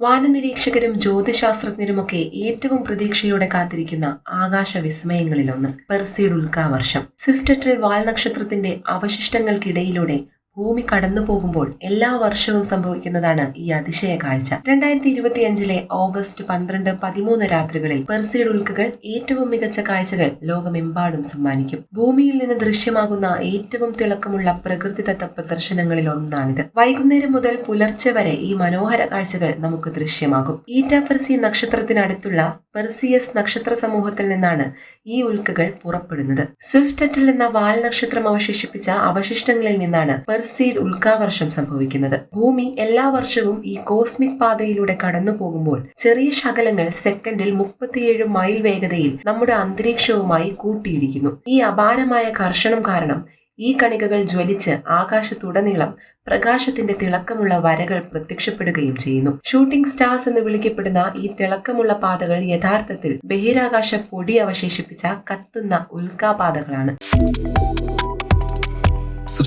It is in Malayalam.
വാനനിരീക്ഷകരും ജ്യോതിശാസ്ത്രജ്ഞരുമൊക്കെ ഏറ്റവും പ്രതീക്ഷയോടെ കാത്തിരിക്കുന്ന ആകാശ വിസ്മയങ്ങളിലൊന്ന് പെർസീഡ് ഉൽക്കാവർഷം വാൽ നക്ഷത്രത്തിന്റെ അവശിഷ്ടങ്ങൾക്കിടയിലൂടെ ഭൂമി കടന്നു പോകുമ്പോൾ എല്ലാ വർഷവും സംഭവിക്കുന്നതാണ് ഈ അതിശയ കാഴ്ച. രണ്ടായിരത്തി ഇരുപത്തിയഞ്ചിലെ ഓഗസ്റ്റ് പന്ത്രണ്ട് പതിമൂന്ന് രാത്രികളിൽ പെർസീഡ് ഉൽക്കകൾ ഏറ്റവും മികച്ച കാഴ്ചകൾ ലോകമെമ്പാടും സമ്മാനിക്കും. ഭൂമിയിൽ നിന്ന് ദൃശ്യമാകുന്ന ഏറ്റവും തിളക്കമുള്ള പ്രകൃതിദത്ത പ്രദർശനങ്ങളിൽ ഒന്നാണിത്. വൈകുന്നേരം മുതൽ പുലർച്ചെ വരെ ഈ മനോഹര കാഴ്ചകൾ നമുക്ക് ദൃശ്യമാകും. ഈറ്റ പെർസി നക്ഷത്രത്തിനടുത്തുള്ള പെർസിയസ് നക്ഷത്ര സമൂഹത്തിൽ നിന്നാണ് ഈ ഉൽക്കകൾ പുറപ്പെടുന്നത്. സ്വിഫ്റ്ററ്റിൽ എന്ന വാൽ നക്ഷത്രം അവശേഷിപ്പിച്ച അവശിഷ്ടങ്ങളിൽ നിന്നാണ് പെർസീഡ് ഉൽക്കാവർഷം സംഭവിക്കുന്നത്. ഭൂമി എല്ലാ വർഷവും ഈ കോസ്മിക് പാതയിലൂടെ കടന്നു പോകുമ്പോൾ ചെറിയ ശകലങ്ങൾ സെക്കൻഡിൽ മുപ്പത്തിയേഴ് മൈൽ വേഗതയിൽ നമ്മുടെ അന്തരീക്ഷവുമായി കൂട്ടിയിടിക്കുന്നു. ഈ അപാരമായ കർഷണം കാരണം ഈ കണികകൾ ജ്വലിച്ച് ആകാശത്തുടനീളം പ്രകാശത്തിന്റെ തിളക്കമുള്ള വരകൾ പ്രത്യക്ഷപ്പെടുകയും ചെയ്യുന്നു. ഷൂട്ടിംഗ് സ്റ്റാർസ് എന്ന് വിളിക്കപ്പെടുന്ന ഈ തിളക്കമുള്ള പാതകൾ യഥാർത്ഥത്തിൽ ബഹിരാകാശ പൊടി അവശേഷിപ്പിച്ച കത്തുന്ന ഉൽക്കാപാതകളാണ്